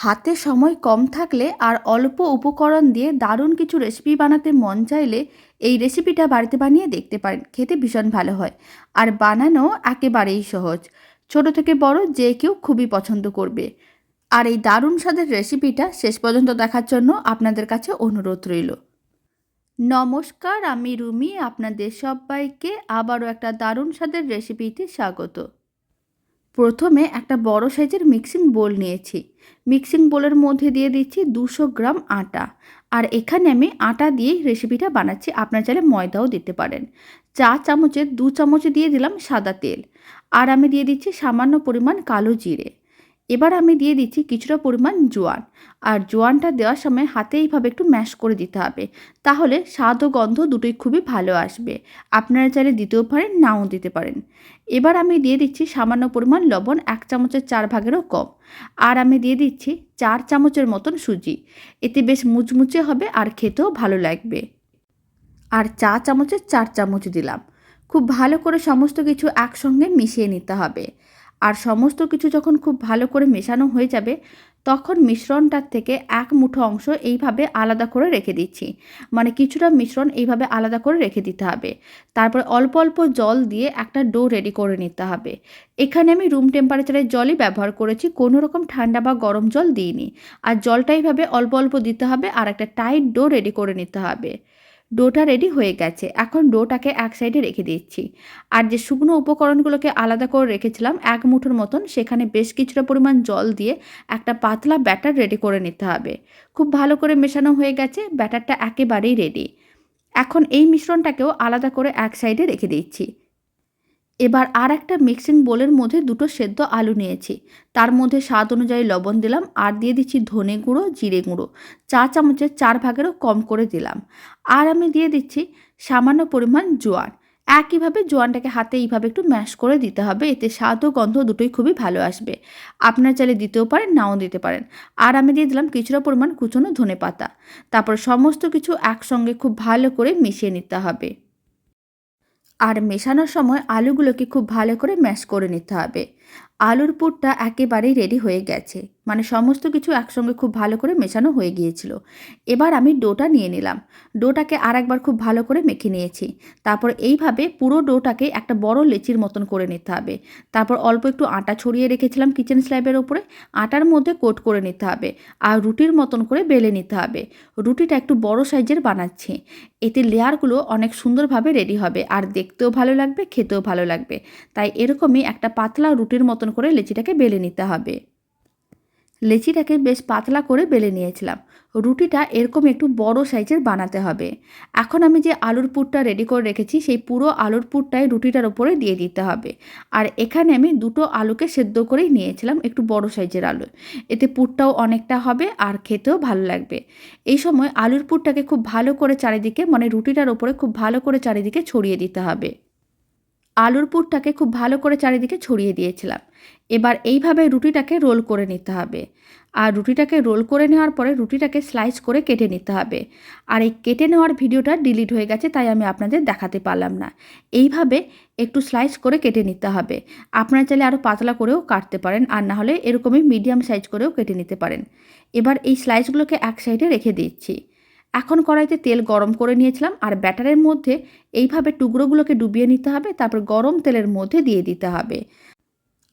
হাতে সময় কম থাকলে আর অল্প উপকরণ দিয়ে দারুণ কিছু রেসিপি বানাতে মন চাইলে এই রেসিপিটা বাড়িতে বানিয়ে দেখতে পারেন, খেতে ভীষণ ভালো হয়। আর বানানো একেবারেই সহজ। ছোট থেকে বড় যে কেউ খুবই পছন্দ করবে। আর এই দারুণ স্বাদের রেসিপিটা শেষ পর্যন্ত দেখার জন্য আপনাদের কাছে অনুরোধ রইল। নমস্কার, আমি রুমি, আপনাদের সবাইকে আবারও একটা দারুণ স্বাদের রেসিপিতে স্বাগত। প্রথমে একটা বড় সাইজের মিক্সিং বোল নিয়েছি। মিক্সিং বোলের মধ্যে দিয়ে দিচ্ছি দুশো গ্রাম আটা। আর এখানে আমি আটা দিয়েই রেসিপিটা বানাচ্ছি। আপনার চাইলে ময়দাও দিতে পারেন। চা চামচে, দু চামচ দিয়ে দিলাম সাদা তেল। আর আমি দিয়ে দিচ্ছি সামান্য পরিমাণ কালো জিরে। এবার আমি দিয়ে দিচ্ছি কিছুটা পরিমাণ জোয়ান। আর জোয়ানটা দেওয়ার সময় হাতে এইভাবে একটু ম্যাশ করে দিতে হবে। তাহলে স্বাদ ও গন্ধ দুটোই খুবই ভালো আসবে। আপনারা চাইলে দিতেও পারেন, নাও দিতে পারেন। এবার আমি দিয়ে দিচ্ছি সামান্য পরিমাণ লবণ, এক চামচের চার ভাগেরও কম। আর আমি দিয়ে দিচ্ছি চার চামচের মতন সুজি। এতে বেশ মুচমুচে হবে আর খেতেও ভালো লাগবে। আর চা চামচের চার চামচ দিলাম। খুব ভালো করে সমস্ত কিছু একসঙ্গে মিশিয়ে নিতে হবে। আর সমস্ত কিছু যখন খুব ভালো করে মেশানো হয়ে যাবে, তখন মিশ্রণটার থেকে এক মুঠো অংশ এইভাবে আলাদা করে রেখে দিচ্ছি। মানে কিছুটা মিশ্রণ এইভাবে আলাদা করে রেখে দিতে হবে। তারপর অল্প অল্প জল দিয়ে একটা ডো রেডি করে নিতে হবে। এখানে আমি রুম টেম্পারেচারের জলই ব্যবহার করেছি, কোনো রকম ঠান্ডা বা গরম জল দিইনি। আর জলটা এইভাবে অল্প অল্প দিতে হবে আর একটা টাইট ডো রেডি করে নিতে হবে। ডোটা রেডি হয়ে গেছে। এখন ডোটাকে এক সাইডে রেখে দিচ্ছি। আর যে শুকনো উপকরণগুলোকে আলাদা করে রেখেছিলাম, এক মুঠোর মতন, সেখানে বেশ কিছুটা পরিমাণ জল দিয়ে একটা পাতলা ব্যাটার রেডি করে নিতে হবে। খুব ভালো করে মেশানো হয়ে গেছে, ব্যাটারটা একেবারেই রেডি এখন এই মিশ্রণটাকেও আলাদা করে এক সাইডে রেখে দিচ্ছি। এবার আর একটা মিক্সিং বোলের মধ্যে দুটো সেদ্ধ আলু নিয়েছি। তার মধ্যে স্বাদ অনুযায়ী লবণ দিলাম আর দিয়ে দিচ্ছি ধনে গুঁড়ো, জিরে গুঁড়ো। চা চামচের চার ভাগেরও কম করে দিলাম। আর আমি দিয়ে দিচ্ছি সামান্য পরিমাণ জোয়ান। একইভাবে জোয়ানটাকে হাতে এইভাবে একটু ম্যাশ করে দিতে হবে, এতে স্বাদ ও গন্ধ দুটোই খুবই ভালো আসবে। আপনার চাইলে দিতেও পারেন, নাও দিতে পারেন। আর আমি দিয়ে দিলাম কিছুটা পরিমাণ কুচনো ধনে পাতা। তারপর সমস্ত কিছু একসঙ্গে খুব ভালো করে মিশিয়ে নিতে হবে। আর মেশানোর সময় আলুগুলোকে খুব ভালো করে ম্যাশ করে নিতে হবে। আলুর পুরটা একেবারেই রেডি হয়ে গেছে। মানে সমস্ত কিছু একসঙ্গে খুব ভালো করে মেশানো হয়ে গিয়েছিল। এবার আমি ডোটা নিয়ে নিলাম। ডোটাকে আর একবার খুব ভালো করে মেখে নিয়েছি। তারপর এইভাবে পুরো ডোটাকে একটা বড় লেচির মতন করে নিতে হবে। তারপর অল্প একটু আটা ছড়িয়ে রেখেছিলাম কিচেন স্ল্যাবের ওপরে। আটার মধ্যে কোট করে নিতে হবে আর রুটির মতন করে বেলে নিতে হবে। রুটিটা একটু বড় সাইজের বানাচ্ছি। এতে লেয়ারগুলো অনেক সুন্দরভাবে রেডি হবে আর দেখতেও ভালো লাগবে, খেতেও ভালো লাগবে। তাই এরকমই একটা পাতলা রুটির মতন করে লেচিটাকে বেলে নিতে হবে। লেচিটাকে বেশ পাতলা করে বেলে নিয়েছিলাম। রুটিটা এরকম একটু বড় সাইজের বানাতে হবে। এখন আমি যে আলুর পুরটা রেডি করে রেখেছি, সেই পুরো আলুর পুরটাই রুটিটার ওপরে দিয়ে দিতে হবে। আর এখানে আমি দুটো আলুকে সেদ্ধ করেই নিয়েছিলাম একটু বড় সাইজের আলু। এতে পুরটাও অনেকটা হবে আর খেতেও ভালো লাগবে। এই সময় আলুর পুরটাকে খুব ভালো করে চারিদিকে মানে রুটিটার ওপরে খুব ভালো করে চারিদিকে ছড়িয়ে দিতে হবে। আলুর পুরটাকে খুব ভালো করে চারিদিকে ছড়িয়ে দিয়েছিলাম। এবার এইভাবে রুটিটাকে রোল করে নিতে হবে। আর রুটিটাকে রোল করে নেওয়ার পরে রুটিটাকে স্লাইস করে কেটে নিতে হবে। আর এই কেটে নেওয়ার ভিডিওটা ডিলিট হয়ে গেছে, তাই আমি আপনাদের দেখাতে পারলাম না। এইভাবে একটু স্লাইস করে কেটে নিতে হবে। আপনারা চাইলে আরও পাতলা করেও কাটতে পারেন, আর না হলে এরকমই মিডিয়াম সাইজ করেও কেটে নিতে পারেন। এবার এই স্লাইসগুলোকে এক সাইডে রেখে দিচ্ছি। এখন কড়াইতে তেল গরম করে নিয়েছিলাম আর ব্যাটারের মধ্যে এইভাবে টুকরোগুলোকে ডুবিয়ে নিতে হবে, তারপর গরম তেলের মধ্যে দিয়ে দিতে হবে।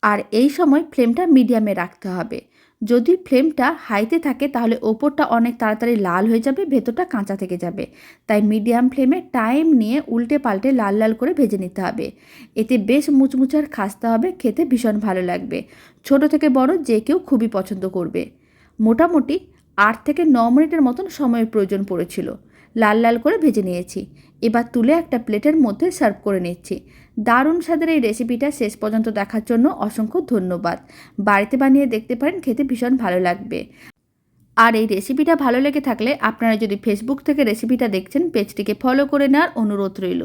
আর এই সময় ফ্লেমটা মিডিয়ামে রাখতে হবে। যদি ফ্লেমটা হাইতে থাকে তাহলে ওপরটা অনেক তাড়াতাড়ি লাল হয়ে যাবে, ভেতরটা কাঁচা থেকে যাবে। তাই মিডিয়াম ফ্লেমে টাইম নিয়ে উল্টে পাল্টে লাল লাল করে ভেজে নিতে হবে। এতে বেশ মুচমুচার খাসতে হবে, খেতে ভীষণ ভালো লাগবে। ছোট থেকে বড় যে কেউ খুবই পছন্দ করবে। মোটামুটি আট থেকে ন মিনিটের মতন সময়ের প্রয়োজন পড়েছিল। লাল লাল করে ভেজে নিয়েছি। এবার তুলে একটা প্লেটের মধ্যে সার্ভ করে নিচ্ছি। দারুণ স্বাদের এই রেসিপিটা শেষ পর্যন্ত দেখার জন্য অসংখ্য ধন্যবাদ। বাড়িতে বানিয়ে দেখতে পারেন, খেতে ভীষণ ভালো লাগবে। আর এই রেসিপিটা ভালো লেগে থাকলে আপনারা যদি ফেসবুক থেকে রেসিপিটা দেখছেন, পেজটিকে ফলো করে নেওয়ার অনুরোধ রইল।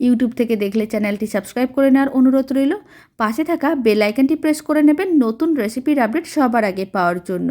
ইউটিউব থেকে দেখলে চ্যানেলটি সাবস্ক্রাইব করে নেওয়ার অনুরোধ রইল। পাশে থাকা বেল আইকনটি প্রেস করে নেবেন নতুন রেসিপির আপডেট সবার আগে পাওয়ার জন্য।